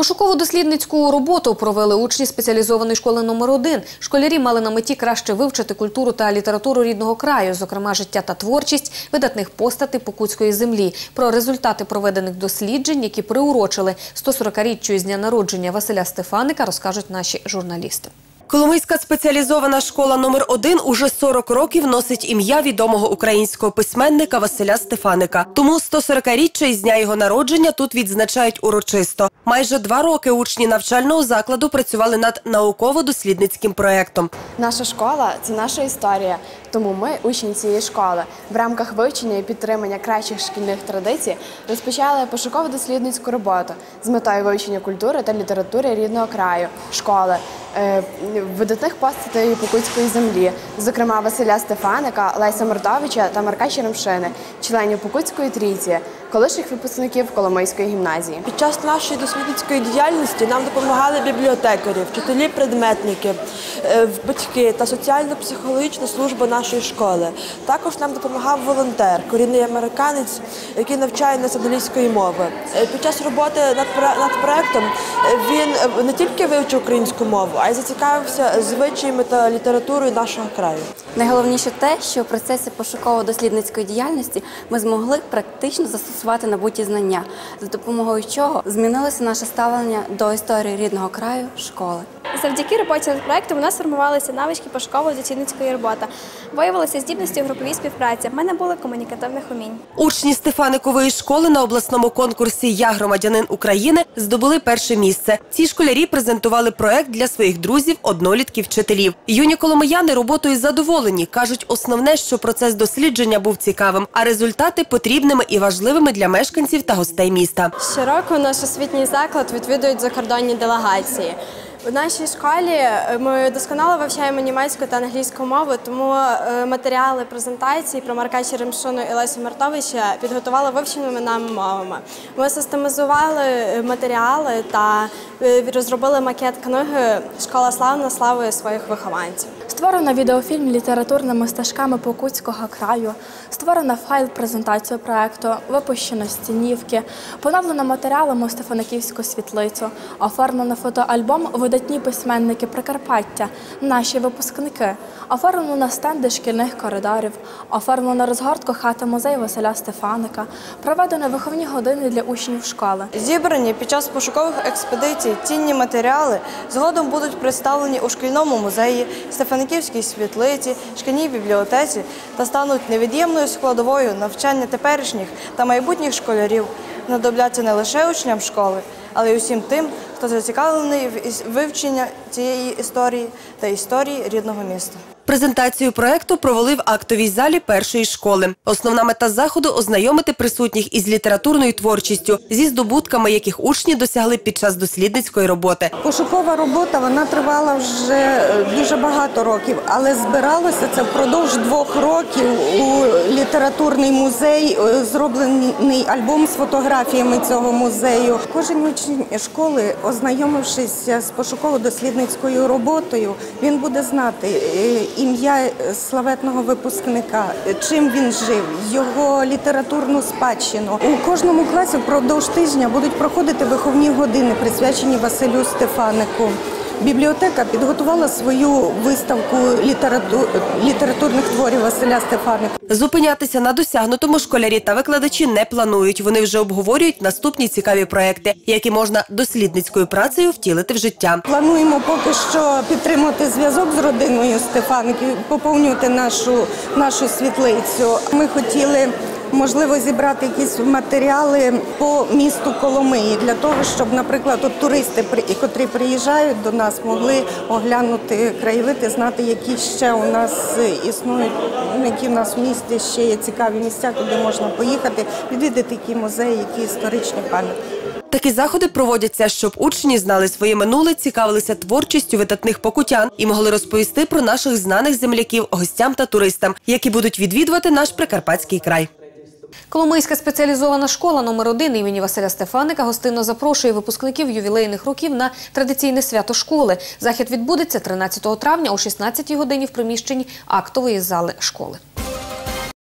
Пошуково-дослідницьку роботу провели учні спеціалізованої школи номер 1 Школярі мали на меті краще вивчити культуру та літературу рідного краю, зокрема життя та творчість видатних постатей Покутської землі. Про результати проведених досліджень, які приурочили 140-річчю з дня народження Василя Стефаника, розкажуть наші журналісти. Коломийська спеціалізована школа номер 1 уже 40 років носить ім'я відомого українського письменника Василя Стефаника. Тому 140-річчя із дня його народження тут відзначають урочисто. Майже два роки учні навчального закладу працювали над науково-дослідницьким проєктом. Наша школа це наша історія. Тому ми, учні цієї школи, в рамках вивчення і підтримання кращих шкільних традицій розпочали пошуково-дослідницьку роботу з метою вивчення культури та літератури рідного краю, школи, видатних постатей Покутської землі, зокрема Василя Стефаника, Леся Мордовича та Марка Черемшини, членів Покутської трійці, колишніх випускників Коломийської гімназії. Під час нашої дослідницької діяльності нам допомагали бібліотекарі, вчителі, предметники, е, батьки та соціально-психологічна служба нашої школи. Також нам допомагав волонтер, корінний американець, який навчає нас англійської мови. Е, Під час роботи над проектом е, він е, не тільки вивчив українську мову, а й зацікавився звичаями та літературою нашого краю. Найголовніше те, що в процесі пошуково-дослідницької діяльності ми змогли практично застосувати набуті знання, за допомогою чого змінилося наше ставлення до історії рідного краю школи. Завдяки роботі над проектом у нас формувалися навички пошуково-доцільницької роботи. Виявилися здібності в груповій співпраці. В мене були комунікативних умінь. Учні Стефаникової школи на обласному конкурсі Я громадянин України здобули перше місце. Ці школярі презентували проект для своїх друзів, однолітків, вчителів. Юні коломияни роботою задоволені. кажуть, основне, що процес дослідження був цікавим, а результати потрібними і важливими для мешканців та гостей міста. Щороку наш освітній заклад відвідують закордонні делегації. У нашій школі е, ми досконало вивчаємо німецьку та англійську мову, тому е, матеріали презентації про Марка Черемшину і Лесю Мартовича підготували вивченими нами мовами. Ми систематизували е, матеріали та розробили макет книги Школа славна славою своїх вихованців. Створено відеофільм літературними стежками Покутського краю, створено файл презентацію проекту, випущено стінівки, поновлено матеріалами Стефаниківську світлицю, оформлено фотоальбом Видатні письменники Прикарпаття, наші випускники, оформлено стенди шкільних коридорів, оформлено розгортку хати музею Василя Стефаника, проведено виховні години для учнів школи. Зібрані під час пошукових експедицій цінні матеріали згодом будуть представлені у шкільному музеї, Стефаниківській світлиці, шкільній бібліотеці та стануть невід'ємною складовою навчання теперішніх та майбутніх школярів. Надобляться не лише учням школи, але й усім тим, хто зацікавлений в вивченні цієї історії та історії рідного міста. Презентацію проекту провели в актовій залі першої школи. Основна мета заходу ознайомити присутніх із літературною творчістю, зі здобутками, яких учні досягли під час дослідницької роботи. Пошукова робота вона тривала вже е, дуже багато років, але збиралося це впродовж двох років у літературний музей. е, Зроблений альбом з фотографіями цього музею. Кожен учень школи, ознайомившись з пошуково-дослідницькою роботою, він буде знати е, ім'я е, славетного випускника, чим він жив, його літературну спадщину. У кожному класі впродовж тижня будуть проходити виховні години, присвячені Василю Стефанику. Бібліотека підготувала свою виставку літерату- літературних творів Василя Стефаника. Зупинятися на досягнутому школярі та викладачі не планують. Вони вже обговорюють наступні цікаві проекти, які можна дослідницькою працею втілити в життя. Плануємо поки що підтримати зв'язок з родиною Стефаників, поповнювати нашу, нашу світлицю. Ми хотіли. Можливо, зібрати якісь матеріали по місту Коломиї для того, щоб, наприклад, от туристи, котрі приїжджають до нас, могли оглянути краєвиди, знати, які ще у нас існують, ну, які в нас в місті ще є цікаві місця, куди можна поїхати, відвідати які музеї, які історичні пам'ятки. Такі заходи проводяться, щоб учні знали своє минуле, цікавилися творчістю видатних покутян і могли розповісти про наших знаних земляків, гостям та туристам, які будуть відвідувати наш прикарпатський край. Коломийська спеціалізована школа номер 1 імені Василя Стефаника гостинно запрошує випускників ювілейних років на традиційне свято школи. Захід відбудеться 13 травня о 16 годині в приміщенні актової зали школи.